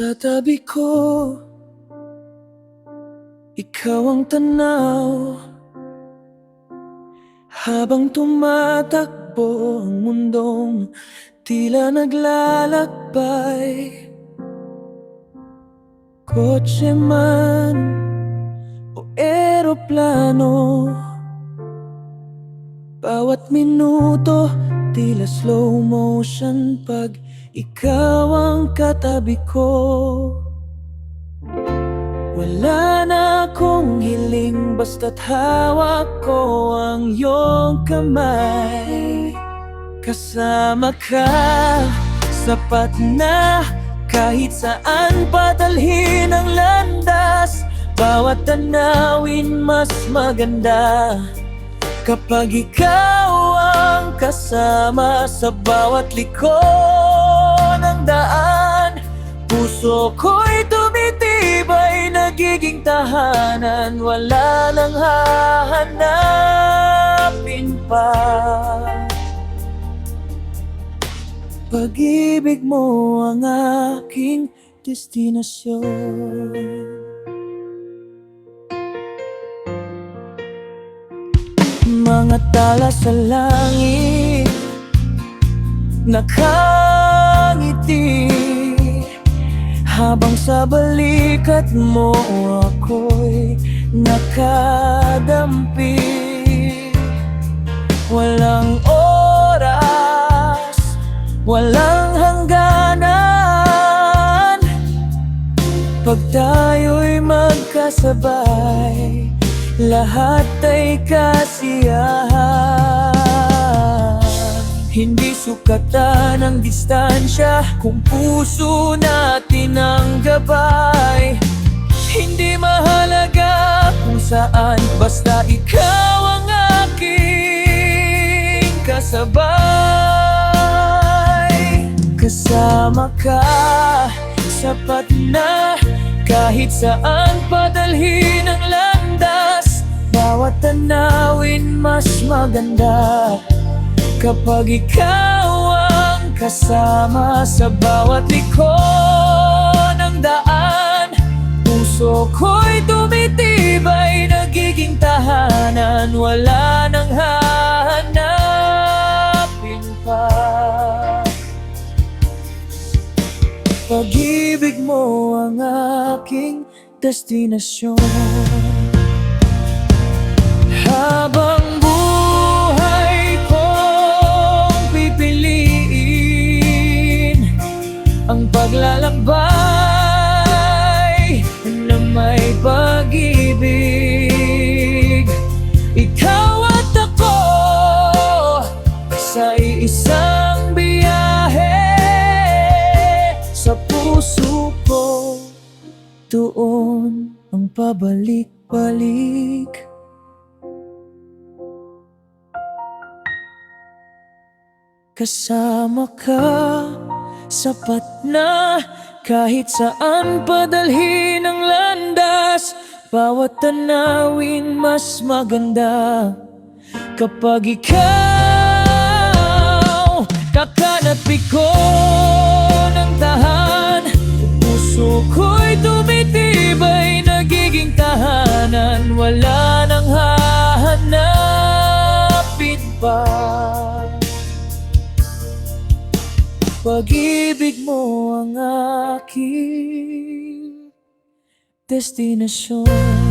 Sa tabi ko Ikaw ang tanaw. Habang tumatakbo ang mundong Tila naglalakbay. Kotse man o eroplano Bawat minuto tila slow motion Pag ikaw ang katabi ko. Wala na akong hiling Basta't hawak ko ang iyong kamay. Kasama ka, sapat na Kahit saan patalhin ang landas. Bawat tanawin mas maganda. Kapag ikaw ang kasama sa bawat liko ng daan Puso ko'y tumitibay, nagiging tahanan. Wala nang hahanapin pa. Pag-ibig mo ang aking destinasyon. Mga tala sa langit Nakangiti Habang sa balikat mo ako'y nakadampi. Walang oras, walang hangganan. Pag tayo'y magkasabay Lahat ay kasiyahan Hindi sukatan ang distansya Kung puso natin ang gabay. Hindi mahalaga kung saan Basta ikaw ang aking kasabay. Kasama ka, sapat na Kahit saan padalhin ang landas. Bawat tanawin mas maganda Kapag ikaw ang kasama Sa bawat liko ng daan Puso ko'y tumitibay Nagiging tahanan Wala nang hahanapin pa. Pag-ibig mo ang aking destinasyon. Habang doon ang pabalik-balik. Kasama ka, sapat na Kahit saan padalhin ang landas. Bawat tanawin mas maganda. Kapag ikaw Kakanat ko Pag-ibig mo ang aking destinasyon